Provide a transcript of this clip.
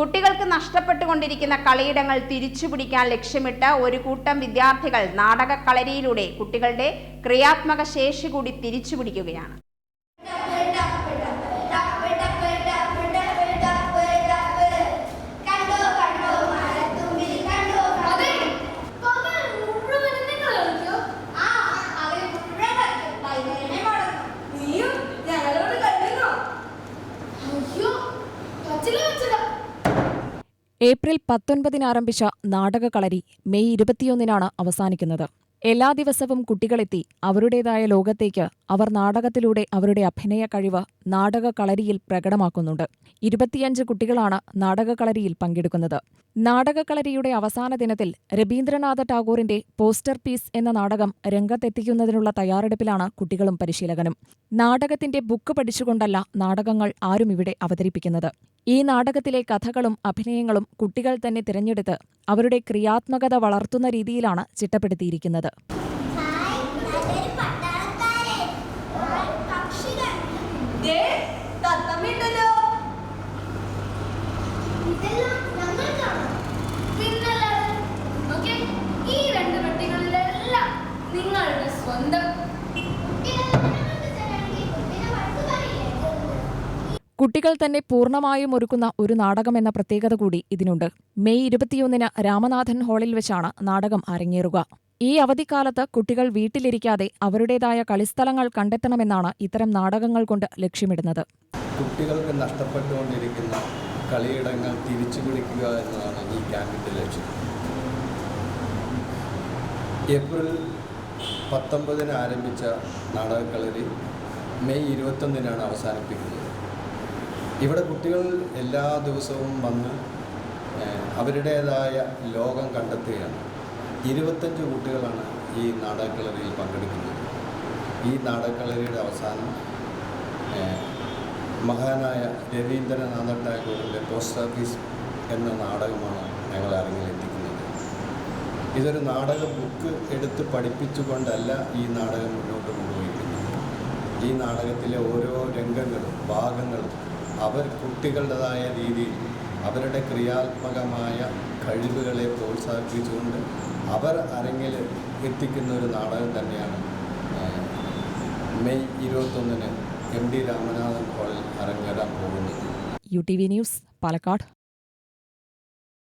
കുട്ടികൾക്ക് നഷ്ടപ്പെട്ടുകൊണ്ടിരിക്കുന്ന കളിയിടങ്ങൾ തിരിച്ചുപിടിക്കാൻ ലക്ഷ്യമിട്ട് ഒരു കൂട്ടം വിദ്യാർത്ഥികൾ നാടക കളരിയിലൂടെ കുട്ടികളുടെ ക്രിയാത്മക ശേഷി കൂടി തിരിച്ചുപിടിക്കുകയാണ്. ഏപ്രിൽ പത്തൊൻപതിന് ആരംഭിച്ച നാടകകളരി മെയ് ഇരുപത്തിയൊന്നിനാണ് അവസാനിക്കുന്നത്. എല്ലാ ദിവസവും കുട്ടികളെത്തി അവരുടേതായ ലോകത്തേക്ക് അവർ നാടകത്തിലൂടെ അവരുടെ അഭിനയ കഴിവ് നാടകകളരിയിൽ പ്രകടമാക്കുന്നുണ്ട്. ഇരുപത്തിയഞ്ച് കുട്ടികളാണ് നാടകകളരിയിൽ പങ്കെടുക്കുന്നത്. നാടകകളരിയുടെ അവസാന ദിനത്തിൽ രവീന്ദ്രനാഥ ടാഗോറിന്റെ പോസ്റ്റർ പീസ് എന്ന നാടകം രംഗത്തെത്തിക്കുന്നതിനുള്ള തയ്യാറെടുപ്പിലാണ് കുട്ടികളും പരിശീലകനും. നാടകത്തിന്റെ ബുക്ക് പഠിച്ചുകൊണ്ടല്ല നാടകങ്ങൾ ആരും ഇവിടെ അവതരിപ്പിക്കുന്നത്. ഈ നാടകത്തിലെ കഥകളും അഭിനയങ്ങളും കുട്ടികൾ തന്നെ തിരഞ്ഞെടുത്ത് അവരുടെ ക്രിയാത്മകത വളർത്തുന്ന രീതിയിലാണ് ചിട്ടപ്പെടുത്തിയിരിക്കുന്നത്. കുട്ടികൾ തന്നെ പൂർണമായും ഒരുക്കുന്ന ഒരു നാടകം എന്ന പ്രത്യേകത കൂടി ഇതിനുണ്ട്. മെയ് ഇരുപത്തിയൊന്നിന് രാമനാഥൻ ഹാളിൽ വെച്ചാണ് നാടകം അരങ്ങേറുക. ഈ അവധിക്കാലത്ത് കുട്ടികൾ വീട്ടിലിരിക്കാതെ അവരുടേതായ കളിസ്ഥലങ്ങൾ കണ്ടെത്തണമെന്നാണ് ഇത്തരം നാടകങ്ങൾ കൊണ്ട് ലക്ഷ്യമിടുന്നത്. കുട്ടികൾക്ക് നഷ്ടപ്പെട്ടുകൊണ്ടിരിക്കുന്ന കളിയിടങ്ങൾ തിരിച്ചു പിടിക്കുക എന്നതാണ് ഈ ക്യാമ്പിന്റെ ലക്ഷ്യം. ഏപ്രിൽ പത്തൊമ്പതിന് ആരംഭിച്ച നാടകക്കളരി മെയ് ഇരുപത്തൊന്നിനാണ് അവസാനിപ്പിക്കുന്നത്. ഇവിടെ കുട്ടികൾ എല്ലാ ദിവസവും വന്ന് അവരുടേതായ ലോകം കണ്ടെത്തുകയാണ്. ഇരുപത്തഞ്ച് കുട്ടികളാണ് ഈ നാടകക്കളരിയിൽ പങ്കെടുക്കുന്നത്. ഈ നാടകക്കളരിയുടെ അവസാനം മഹാനായ രവീന്ദ്രനാഥ ടാഗോറിന്റെ പോസ്റ്റ് ഓഫീസ് എന്ന നാടകമാണ് ഞങ്ങൾ അരങ്ങിലെത്തിക്കുന്നത് ഇതൊരു നാടക ബുക്ക് എടുത്ത് പഠിപ്പിച്ചുകൊണ്ടല്ല ഈ നാടകം മുന്നോട്ട് കൊണ്ടുപോയിരിക്കുന്നത്. ഈ നാടകത്തിലെ ഓരോ രംഗങ്ങളും ഭാഗങ്ങളും അവർ കുട്ടികളുടേതായ രീതിയിൽ അവരുടെ ക്രിയാത്മകമായ കഴിവുകളെ പ്രോത്സാഹിപ്പിച്ചുകൊണ്ട് അവർ അരങ്ങിൽ എത്തിക്കുന്ന ഒരു നാടകം തന്നെയാണ് മെയ് ഇരുപത്തൊന്നിന് എം ഡി രാമനാഥൻ ഹാളിൽ അരങ്ങേറാൻ പോകുന്നത്. U T V news Palakkad.